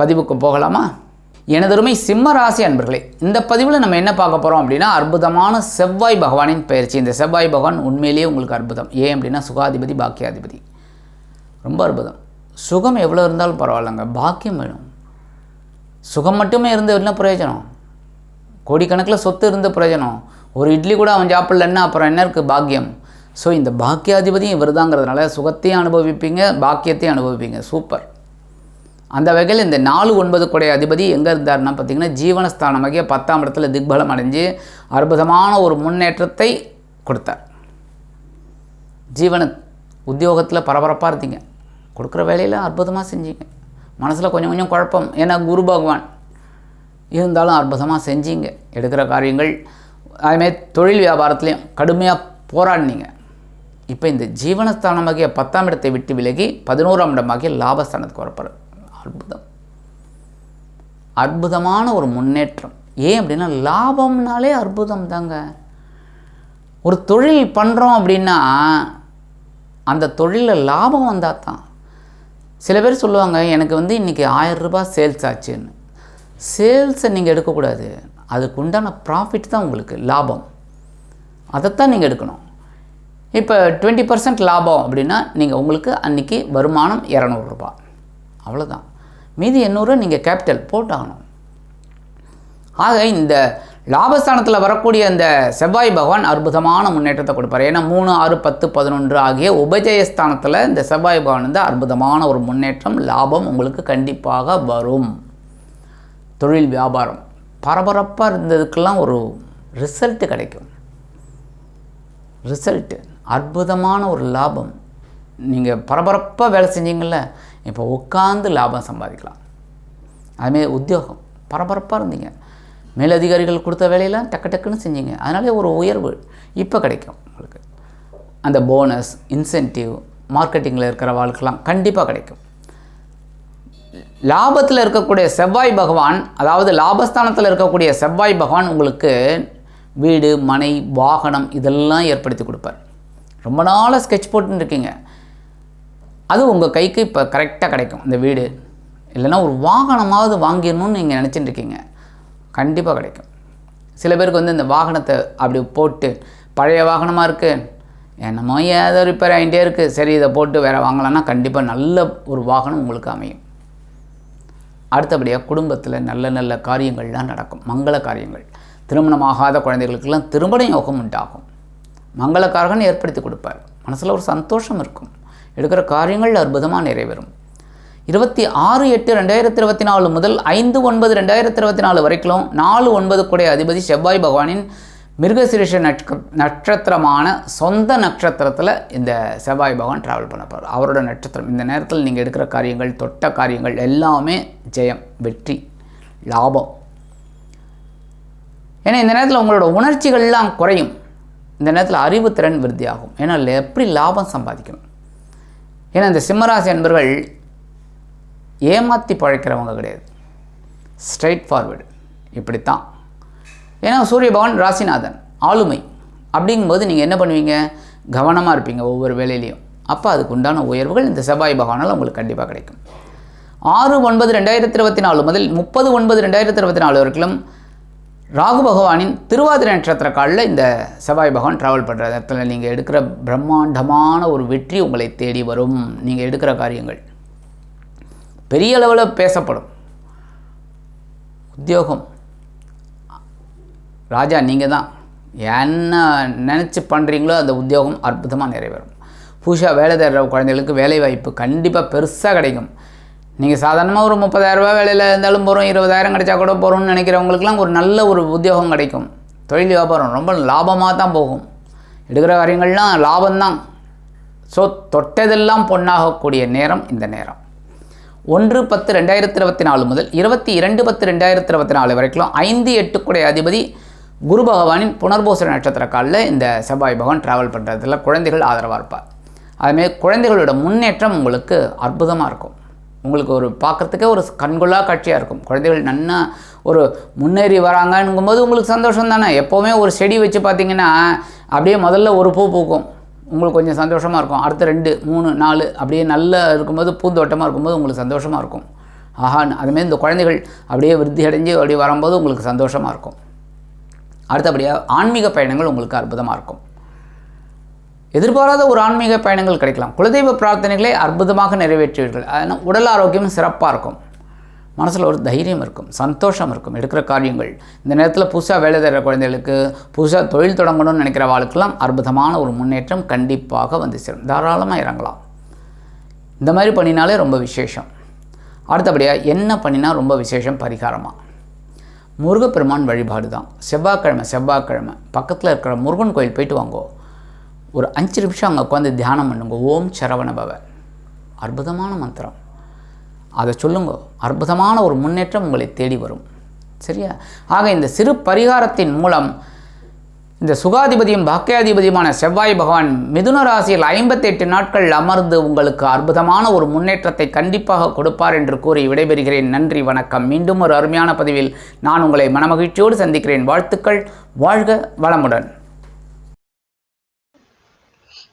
பதிவுக்கு போகலாமா? எனதருமை சிம்ம ராசி அன்பர்களே இந்த பதிவில் நம்ம என்ன பார்க்க போகிறோம் அப்படின்னா அற்புதமான செவ்வாய் பகவானின் பயிற்சி. இந்த செவ்வாய் பகவான் உண்மையிலேயே உங்களுக்கு அற்புதம். ஏன் அப்படின்னா சுகாதிபதி பாக்கியாதிபதி. ரொம்ப அற்புதம். சுகம் எவ்வளோ இருந்தாலும் பரவாயில்லைங்க. பாக்கியம் வேணும். சுகம் மட்டுமே இருந்த என்ன பிரயோஜனம்? கோடிக்கணக்கில் சொத்து இருந்த பிரயோஜனம். ஒரு இட்லி கூட அவன் சாப்பிட்லன்னா அப்புறம் என்ன இருக்குது பாக்கியம். ஸோ இந்த பாக்கியாதிபதியும் இவர் தாங்கிறதுனால சுகத்தையும் அனுபவிப்பீங்க பாக்கியத்தையும் அனுபவிப்பீங்க. சூப்பர். அந்த வகையில் இந்த நாலு ஒன்பது கொடை அதிபதி எங்கே இருந்தார்னா பார்த்தீங்கன்னா ஜீவனஸ்தானமாகிய பத்தாம் இடத்துல திக்பலம் அடைஞ்சு அற்புதமான ஒரு முன்னேற்றத்தை கொடுத்தார். ஜீவன உத்தியோகத்தில் பரபரப்பாக இருந்தீங்க. கொடுக்குற வேலையில் அற்புதமாக செஞ்சீங்க. மனசில் கொஞ்சம் கொஞ்சம் குழப்பம். ஏன்னா குரு பகவான் இருந்தாலும் அற்புதமாக செஞ்சீங்க. எடுக்கிற காரியங்கள் அதுமாரி தொழில் வியாபாரத்துலேயும் கடுமையாக போராடினீங்க. இப்போ இந்த ஜீவனஸ்தானமாகிய பத்தாம் இடத்தை விட்டு விலகி பதினோராம் இடமாகிய லாபஸ்தானத்துக்கு வரப்படுறது அற்புதம். அற்புதமான ஒரு முன்னேற்றம். ஏன் அப்படின்னா லாபம்னாலே அற்புதம் தாங்க ஒரு தொழில் பண்ணுறோம் அப்படின்னா அந்த தொழிலில் லாபம் வந்தால் தான். சில பேர் சொல்லுவாங்க எனக்கு வந்து இன்றைக்கி ஆயிரம் ரூபா சேல்ஸ் ஆச்சுன்னு. சேல்ஸை நீங்கள் எடுக்கக்கூடாது. அதுக்கு உண்டான ப்ராஃபிட் தான் உங்களுக்கு லாபம். அதைத்தான் நீங்கள் எடுக்கணும். இப்போ டுவெண்ட்டி பர்சன்ட் லாபம் அப்படின்னா நீங்கள் உங்களுக்கு அன்றைக்கி வருமானம் இரநூறுபா அவ்வளோதான் மீதி எண்ணூறு நீங்கள் கேபிட்டல் போட்டாகணும். ஆக இந்த லாபஸ்தானத்தில் வரக்கூடிய அந்த செவ்வாய் பகவான் அற்புதமான முன்னேற்றத்தை கொடுப்பார். ஏன்னா மூணு ஆறு பத்து பதினொன்று ஆகிய உபஜயஸ்தானத்தில் இந்த செவ்வாய் பகவான் வந்து அற்புதமான ஒரு முன்னேற்றம் லாபம் உங்களுக்கு கண்டிப்பாக வரும். தொழில் வியாபாரம். பரபரப்பாக இருந்ததுக்கெல்லாம் ஒரு ரிசல்ட்டு கிடைக்கும். ரிசல்ட்டு அற்புதமான ஒரு லாபம். நீங்கள் பரபரப்பாக வேலை செஞ்சீங்கள்ல இப்போ உட்காந்து லாபம் சம்பாதிக்கலாம். அதுமாரி உத்தியோகம். பரபரப்பாக இருந்தீங்க. மேலதிகாரிகள் கொடுத்த வேலையெல்லாம் டக்கு டக்குன்னு செஞ்சீங்க. அதனாலே ஒரு உயர்வு இப்போ கிடைக்கும் உங்களுக்கு. அந்த போனஸ் இன்சென்டிவ் மார்க்கெட்டிங்கில் இருக்கிற வாழ்க்கெல்லாம் கண்டிப்பாக கிடைக்கும். லாபத்தில் இருக்கக்கூடிய செவ்வாய் பகவான் அதாவது லாபஸ்தானத்தில் இருக்கக்கூடிய செவ்வாய் பகவான் உங்களுக்கு வீடு மனை வாகனம் இதெல்லாம் ஏற்படுத்தி கொடுப்பார். ரொம்ப நாளாக ஸ்கெட்ச் போட்டுன்னு இருக்கீங்க. அது உங்கள் கைக்கு இப்போ கரெக்டாக கிடைக்கும். இந்த வீடு. இல்லைன்னா ஒரு வாகனமாவது வாங்கிடணும்னு நீங்கள் நினச்சிட்டு இருக்கீங்க. கண்டிப்பாக கிடைக்கும். சில பேருக்கு வந்து இந்த வாகனத்தை அப்படி போட்டு பழைய வாகனமாக இருக்குது என்னமோ ஏதோ ரிப்பேர் ஆகிட்டே இருக்குது சரி இதை போட்டு வேறு வாங்கலாம்னா கண்டிப்பாக நல்ல ஒரு வாகனம் உங்களுக்கு அமையும். அடுத்தபடியாக குடும்பத்தில் நல்ல நல்ல காரியங்கள்லாம் நடக்கும். மங்கள காரியங்கள். திருமணமாகாத குழந்தைகளுக்கெல்லாம் திருமண யோகம் உண்டாகும். மங்களக்காரகன் ஏற்படுத்தி கொடுப்பார். மனசில் ஒரு சந்தோஷம் இருக்கும். எடுக்கிற காரியங்கள் அற்புதமாக நிறைவேறும். இருபத்தி ஆறு எட்டு ரெண்டாயிரத்தி இருபத்தி நாலு முதல் ஐந்து ஒன்பது ரெண்டாயிரத்தி இருபத்தி நாலு வரைக்கும் நாலு ஒன்பது கூடிய அதிபதி செவ்வாய் பகவானின் மிருகசிரிஷ நட்ச நட்சத்திரமான சொந்த நட்சத்திரத்தில் இந்த செவ்வாய் பகவான் ட்ராவல் பண்ண போகிறார் அவரோட நட்சத்திரம். இந்த நேரத்தில் நீங்கள் எடுக்கிற காரியங்கள் தொட்ட காரியங்கள் எல்லாமே ஜெயம் வெற்றி லாபம். ஏன்னா இந்த நேரத்தில் உங்களோட உணர்ச்சிகள்லாம் குறையும். இந்த நேரத்தில் அறிவுத்திறன் விருத்தியாகும். ஏன்னா எப்படி லாபம் சம்பாதிக்கணும்? ஏன்னா இந்த சிம்மராசி அன்பர்கள் ஏமாற்றி பழைக்கிறவங்க கிடையாது. ஸ்ட்ரைட் ஃபார்வர்டு இப்படித்தான். ஏன்னா சூரிய பகவான் ராசிநாதன் ஆளுமை. அப்படிங்கும்போது நீங்கள் என்ன பண்ணுவீங்க? கவனமாக இருப்பீங்க ஒவ்வொரு வேலையிலையும். அப்போ அதுக்கு உண்டான உயர்வுகள் இந்த செவ்வாய் பகவானால் உங்களுக்கு கண்டிப்பாக கிடைக்கும். ஆறு ஒன்பது ரெண்டாயிரத்தி இருபத்தி நாலு முதல் முப்பது ஒன்பது ரெண்டாயிரத்தி இருபத்தி நாலு வரைக்கும் ராகு பகவானின் திருவாதிரை நட்சத்திர காலில் இந்த செவ்வாய் பகவான் ட்ராவல் பண்ணுற இடத்துல நீங்கள் எடுக்கிற பிரம்மாண்டமான ஒரு வெற்றி உங்களை தேடி வரும். நீங்கள் எடுக்கிற காரியங்கள் பெரிய அளவில் பேசப்படும். உத்தியோகம். ராஜா நீங்கள் தான். என்ன நினச்சி பண்ணுறீங்களோ அந்த உத்தியோகம் அற்புதமாக நிறைவேறும். புதுசாக வேலை தேடுற குழந்தைகளுக்கு வேலை வாய்ப்பு கண்டிப்பாக பெருசாக கிடைக்கும். நீங்கள் சாதாரணமாக ஒரு முப்பதாயிரரூபா வேலையில் இருந்தாலும் போகிறோம் இருபதாயிரம் கிடைச்சா கூட போகிறோம்னு நினைக்கிறவங்களுக்குலாம் ஒரு நல்ல ஒரு உத்தியோகம் கிடைக்கும். தொழில் வியாபாரம் ரொம்ப லாபமாக தான் போகும். எடுக்கிற காரியங்கள்லாம் லாபம்தான். ஸோ தொட்டதெல்லாம் பொண்ணாகக்கூடிய நேரம் இந்த நேரம். ஒன்று பத்து ரெண்டாயிரத்தி இருபத்தி நாலு முதல் இருபத்தி இரண்டு பத்து ரெண்டாயிரத்தி இருபத்தி நாலு வரைக்கும் ஐந்து எட்டுக்குடைய அதிபதி குரு பகவானின் புனர்பூச நட்சத்திர காலில் இந்த செவ்வாய் பகவான் ட்ராவல் பண்ணுறதுல குழந்தைகள் ஆதரவாக இருப்பார். அதுமாரி குழந்தைகளோட முன்னேற்றம் உங்களுக்கு அற்புதமாக இருக்கும். உங்களுக்கு ஒரு பார்க்குறதுக்கே ஒரு கண்கொள்ளா காட்சியாக இருக்கும். குழந்தைகள் நன்னா ஒரு முன்னேறி வராங்கங்கும்போது உங்களுக்கு சந்தோஷம் தானே? எப்போவுமே ஒரு செடி வச்சு பார்த்தீங்கன்னா அப்படியே முதல்ல ஒரு பூ பூக்கும். உங்களுக்கு கொஞ்சம் சந்தோஷமாக இருக்கும். அடுத்த ரெண்டு மூணு நாலு அப்படியே நல்லா இருக்கும்போது பூந்தோட்டமாக இருக்கும்போது உங்களுக்கு சந்தோஷமாக இருக்கும். ஆஹா அதுமாரி இந்த குழந்தைகள் அப்படியே விருத்தி அடைஞ்சு அப்படியே வரும்போது உங்களுக்கு சந்தோஷமாக இருக்கும். அடுத்தபடியாக ஆன்மீக பயணங்கள் உங்களுக்கு அற்புதமாக இருக்கும். எதிர்பாராத ஒரு ஆன்மீக பயணங்கள் கிடைக்கலாம். குலதெய்வ பிரார்த்தனைகளை அற்புதமாக நிறைவேற்றுவீர்கள். அதனால் உடல் ஆரோக்கியம் சிறப்பாக இருக்கும். மனசில் ஒரு தைரியம் இருக்கும் சந்தோஷம் இருக்கும். எடுக்கிற காரியங்கள். இந்த நேரத்தில் புதுசாக வேலை தர குழந்தைகளுக்கு புதுசாக தொழில் தொடங்கணும்னு நினைக்கிற வாழ்க்கெல்லாம் அற்புதமான ஒரு முன்னேற்றம் கண்டிப்பாக வந்து சேரும். தாராளமாக இறங்கலாம். இந்த மாதிரி பண்ணினாலே ரொம்ப விசேஷம். அடுத்தபடியாக என்ன பண்ணினா ரொம்ப விசேஷம்? பரிகாரமாக முருகப்பெருமான் வழிபாடு தான் செவ்வாய்க்கிழமை செவ்வாய்க்கிழமை. பக்கத்தில் இருக்கிற முருகன் கோயில் போயிட்டு வாங்குவோம் ஒரு அஞ்சு நிமிஷம் அங்கே உட்காந்து தியானம் பண்ணுங்க. ஓம் சரவண பவ. அற்புதமான மந்திரம். அதை சொல்லுங்க. அற்புதமான ஒரு முன்னேற்றம் உங்களை தேடி வரும். சரியா? ஆக இந்த சிறு பரிகாரத்தின் மூலம் இந்த சுகாதிபதியும் பாக்கியாதிபதியுமான செவ்வாய் பகவான் மிதுன ராசியில் ஐம்பத்தெட்டு நாட்கள் அமர்ந்து உங்களுக்கு அற்புதமான ஒரு முன்னேற்றத்தை கண்டிப்பாக கொடுப்பார் என்று கூறி விடைபெறுகிறேன். நன்றி வணக்கம். மீண்டும் ஒரு அருமையான பதிவில் நான் உங்களை மனமகிழ்ச்சியோடு சந்திக்கிறேன். வாழ்த்துக்கள். வாழ்க வளமுடன்.